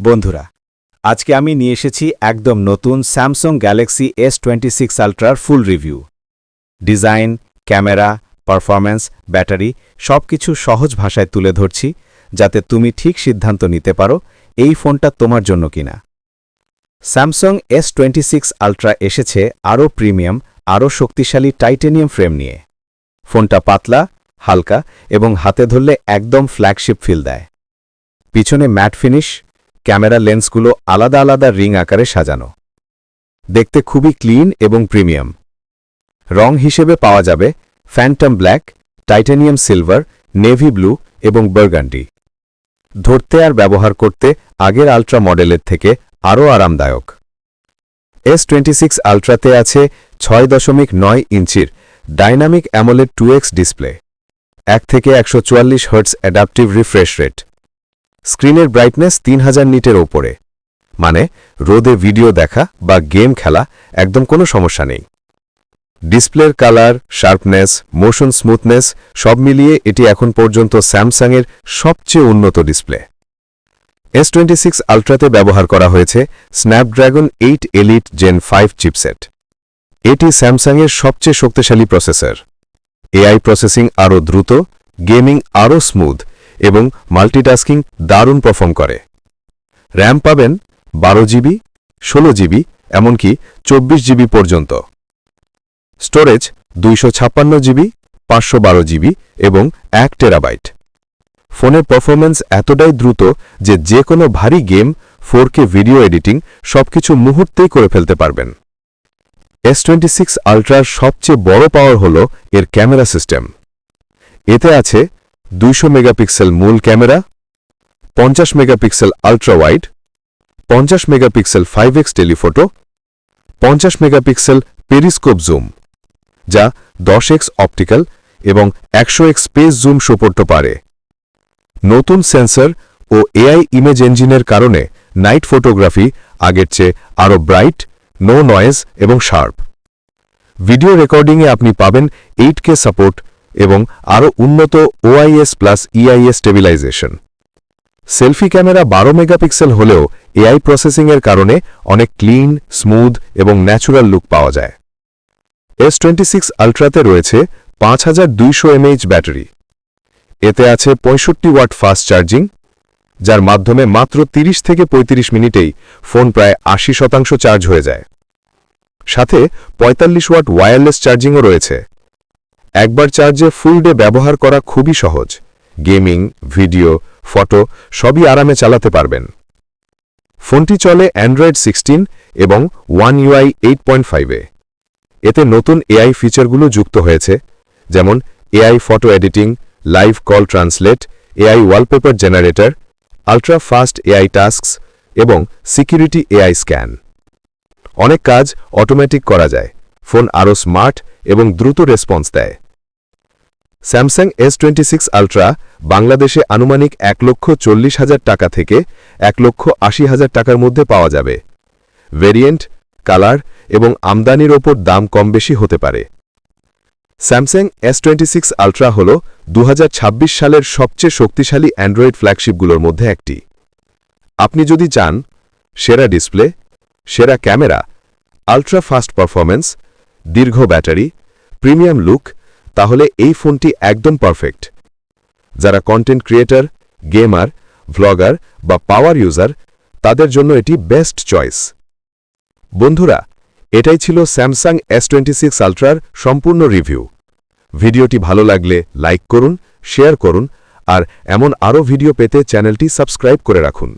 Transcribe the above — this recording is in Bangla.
বন্ধুরা, আজকে আমি নিয়ে এসেছি একদম নতুন Samsung Galaxy S twenty six আলট্রার full review design camera performance battery সব কিছু সহজ ভাষায় তুলে ধরছি, যাতে তুমি ঠিক সিদ্ধান্ত নিতে পারো এই ফোনটা তোমার জন্য কিনা। Samsung S twenty six ultra এসেছে আরও প্রিমিয়াম আরও শক্তিশালী টাইটেনিয়াম ফ্রেম নিয়ে। ফোনটা পাতলা, হালকা এবং হাতে ধরলে একদম ফ্ল্যাগশিপ ফিল দেয়। পিছনে ম্যাট ফিনিশ ক্যামেরা লেন্সগুলো আলাদা আলাদা রিং আকারে সাজানো। দেখতে খুবই ক্লিন এবং প্রিমিয়াম। রং হিসেবে পাওয়া যাবে phantom black titanium silver navy blue এবং বার্গান্ডি ধরতে আর ব্যবহার করতে আগের আলট্রা মডেলের থেকে আরও আরামদায়ক। এস টোয়েন্টি সিক্স আলট্রাতে আছে ছয় দশমিক নয় ইঞ্চির dynamic AMOLED two X display এক থেকে একশো চুয়াল্লিশ হার্টস অ্যাডাপটিভ রিফ্রেশ রেট স্ক্রিনের ব্রাইটনেস তিন হাজার নিটের ওপরে। মানে রোদে ভিডিও দেখা বা গেম খেলা একদম কোনো সমস্যা নেই। ডিসপ্লের কালার শার্পনেস মোশন স্মুথনেস সব মিলিয়ে এটি এখন পর্যন্ত স্যামসাংয়ের সবচেয়ে উন্নত ডিসপ্লে এস টোয়েন্টি সিক্স আলট্রাতে ব্যবহার করা হয়েছে Snapdragon eight elite gen five chipset এটি স্যামসাংয়ের সবচেয়ে শক্তিশালী প্রসেসর এআই প্রসেসিং আরও দ্রুত গেমিং আরও স্মুথ এবং মাল্টিটাস্কিং দারুণ পারফর্ম করে। র্যাম পাবেন বারো জিবি, ষোলো জিবি, এমনকি চব্বিশ জিবি পর্যন্ত। স্টোরেজ দুইশো ছাপ্পান্ন জিবি, পাঁচশো বারো জিবি এবং এক টেরাবাইট। ফোনের পারফরম্যান্স এতটাই দ্রুত যে যে কোনো ভারী গেম ফোর ভিডিও এডিটিং সবকিছু মুহূর্তেই করে ফেলতে পারবেন। এস টোয়েন্টি সিক্স আলট্রার সবচেয়ে বড় পাওয়ার হল এর ক্যামেরা সিস্টেম। এতে আছে দুইশো মেগাপিক্সেল মূল ক্যামেরা, পঞ্চাশ মেগাপিক্সেল আলট্রা ওয়াইড পঞ্চাশ মেগাপিক্সেল ফাইভ এক্স টেলিফোটো পঞ্চাশ মেগাপিক্সেল পেরিস্কোপ জুম যা দশ এক্স অপটিক্যাল এবং একশো এক্স স্পেস জুম সুপোর্ট পারে। নতুন সেন্সর ও এআই ইমেজ ইঞ্জিনের কারণে নাইট ফটোগ্রাফি আগের চেয়ে আরও ব্রাইট নো নয়েজ এবং শার্প ভিডিও রেকর্ডিংয়ে আপনি পাবেন এইট কে সাপোর্ট এবং আরও উন্নত OIS plus EIS stabilization selfie camera বারো মেগাপিক্সেল হলেও এআই প্রসেসিংয়ের কারণে অনেক ক্লিন, স্মুথ এবং ন্যাচুরাল লুক পাওয়া যায়। এস টোয়েন্টি সিক্স আলট্রাতে রয়েছে পাঁচ হাজার দুইশো এমএইচ ব্যাটারি। এতে আছে পঁয়ষট্টি ওয়াট ফাস্ট চার্জিং, যার মাধ্যমে মাত্র ৩০ থেকে ৩৫ মিনিটেই ফোন প্রায় আশি শতাংশ চার্জ হয়ে যায়। সাথে ৪৫ ওয়াট ওয়্যারলেস চার্জিংও রয়েছে। একবার চার্জে ফুল ডে ব্যবহার করা খুবই সহজ। গেমিং, ভিডিও, ফটো, সবই আরামে চালাতে পারবেন। ফোনটি চলে অ্যান্ড্রয়েড সিক্সটিন এবং ওয়ান ইউআই এইট পয়েন্ট ফাইভে এতে নতুন এআই ফিচারগুলো যুক্ত হয়েছে, যেমন AI photo editing live call translate AI wallpaper generator ultra fast AI tasks এবং সিকিউরিটি এআই স্ক্যান অনেক কাজ অটোমেটিক করা যায়, ফোন আরও স্মার্ট এবং দ্রুত রেসপন্স দেয়। Samsung S twenty six ultra বাংলাদেশে আনুমানিক এক লক্ষ চল্লিশ হাজার টাকা থেকে এক লক্ষ আশি হাজার টাকার মধ্যে পাওয়া যাবে। ভেরিয়েন্ট, কালার এবং আমদানির ওপর দাম কম বেশি হতে পারে। Samsung S twenty six ultra হল দু হাজার ছাব্বিশ সালের সবচেয়ে শক্তিশালী অ্যান্ড্রয়েড ফ্ল্যাগশিপগুলোর মধ্যে একটি। আপনি যদি চান, সেরা ডিসপ্লে, সেরা ক্যামেরা, আলট্রা ফাস্ট পারফরম্যান্স, দীর্ঘ ব্যাটারি, প্রিমিয়াম লুক তাহলে এই ফোনটি একদম পারফেক্ট। যারা কন্টেন্ট ক্রিয়েটর গেমার ভ্লগার বা পাওয়ার ইউজার তাদের জন্য এটি বেস্ট চয়েস বন্ধুরা, এটাই ছিল স্যামসাং এস টোয়েন্টি সিক্স আলট্রার সম্পূর্ণ রিভিউ ভিডিওটি ভালো লাগলে লাইক করুন শেয়ার করুন, আর এমন আরও ভিডিও পেতে চ্যানেলটি সাবস্ক্রাইব করে রাখুন।